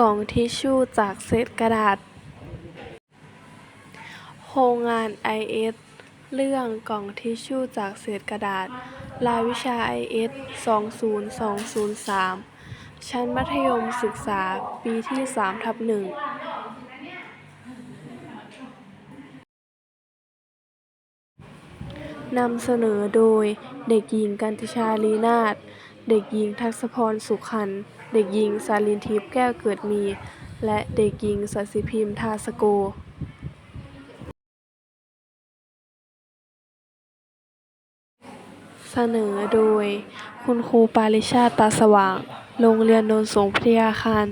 กล่องทิชชู่จากเศษกระดาษ โครงงานไอเอสเรื่องกล่องทิชชู่จากเศษกระดาษ รายวิชาไอเอส20203 ชั้นมัธยมศึกษาปีที่ 3 ทับ 1นำเสนอโดยเด็กหญิงกันติชาลีนาศเด็กหญิงทัศพรสุขขันธ์ เด็กหญิงสาลินทิพย์แก้วเกิดมี และเด็กหญิงสัศิพิมพ์ทาสโกเสนอโดย คุณครูปาริชาติตาสว่าง โรงเรียนโนนสงพิทยาคาร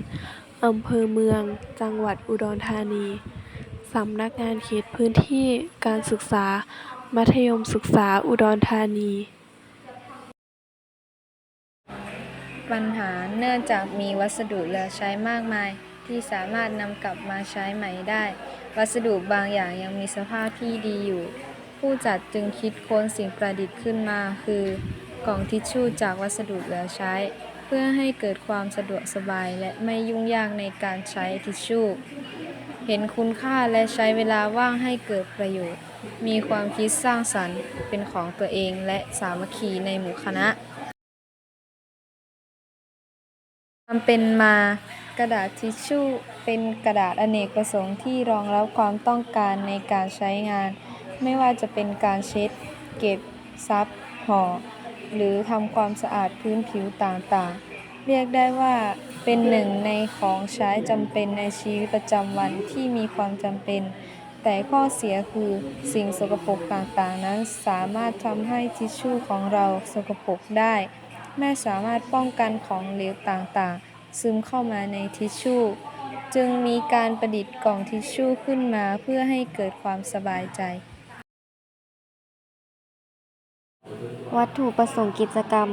อำเภอเมือง จังหวัดอุดรธานี สำนักงานเขตพื้นที่การศึกษา มัธยมศึกษาอุดรธานี ปัญหาเนื่องจากมีวัสดุเหลือใช้มากมาย ที่สามารถนำกลับมาใช้ใหม่ได้ วัสดุบางอย่างยังมีสภาพที่ดีอยู่ ผู้จัดจึงคิดค้นสิ่งประดิษฐ์ขึ้นมา คือกล่องทิชชู่จากวัสดุเหลือใช้ เพื่อให้เกิดความสะดวกสบายและไม่ยุ่งยากในการใช้ทิชชู่เห็นคุณค่าและใช้เวลาว่างให้เกิดประโยชน์ มีความคิดสร้างสรรค์เป็นของตัวเองและสามัคคีในหมู่คณะ ความเป็นมากระดาษทิชชู่เป็นกระดาษอเนกประสงค์ที่รองรับความต้องการในการใช้งาน ไม่ว่าจะเป็นการเช็ด เก็บ ซับ ห่อ หรือทำความสะอาดพื้นผิวต่างๆ เรียกได้ว่าเป็นหนึ่งในของใช้จำเป็นในชีวิตประจำวันที่มีความจำเป็น แต่ข้อเสียคือสิ่งสกปรกต่างๆ นั้นสามารถทำให้ทิชชู่ของเราสกปรกได้ ไม่สามารถป้องกันของเหลวต่างๆ ซึมเข้ามาในทิชชู่ จึงมีการประดิษฐ์กล่องทิชชู่ขึ้นมาเพื่อให้เกิดความสบายใจ วัตถุประสงค์กิจกรรม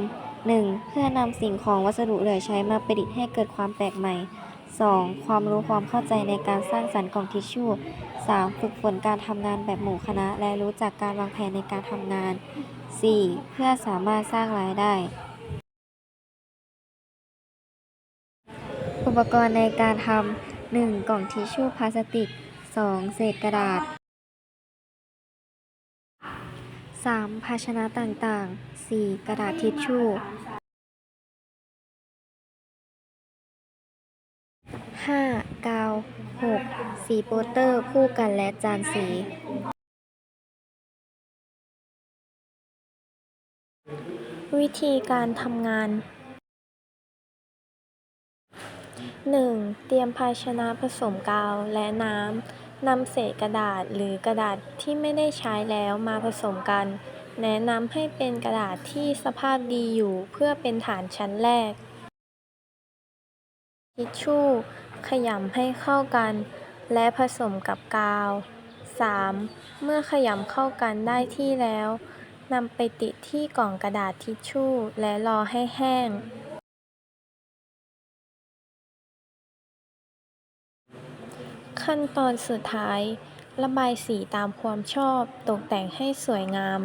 1. เพื่อนำสิ่งของวัสดุเหลือใช้มาประดิษฐ์ให้เกิดความแปลกใหม่ 2. ความรู้ความเข้าใจในการสร้างสรรค์กล่องทิชชู่ 3. ฝึกฝนการทำงานแบบหมู่คณะ และรู้จักการวางแผนในการทำงาน 4. เพื่อสามารถสร้างรายได้ อุปกรณ์ในการทำ 1. กล่องทิชชู่พลาสติก 2. เศษกระดาษ 3. ภาชนะต่างๆ 4. กระดาษทิชชู่ 5. กาว 6. สีโปสเตอร์คู่กันและจานสี วิธีการทำงาน 1. เตรียมภาชนะผสมกาวและน้ำ นำเศษกระดาษหรือกระดาษที่ไม่ได้ใช้แล้วมาผสมกัน แนะนำให้เป็นกระดาษที่สภาพดีอยู่เพื่อเป็นฐานชั้นแรก ทิชชู่ ขยำให้เข้ากัน และผสมกับกาว 3. เมื่อขยำเข้ากันได้ที่แล้ว นำไปติดที่กล่องกระดาษทิชชู่และรอให้แห้ง ขั้นตอนสุดท้าย ระบายสีตามความชอบ ตกแต่งให้สวยงาม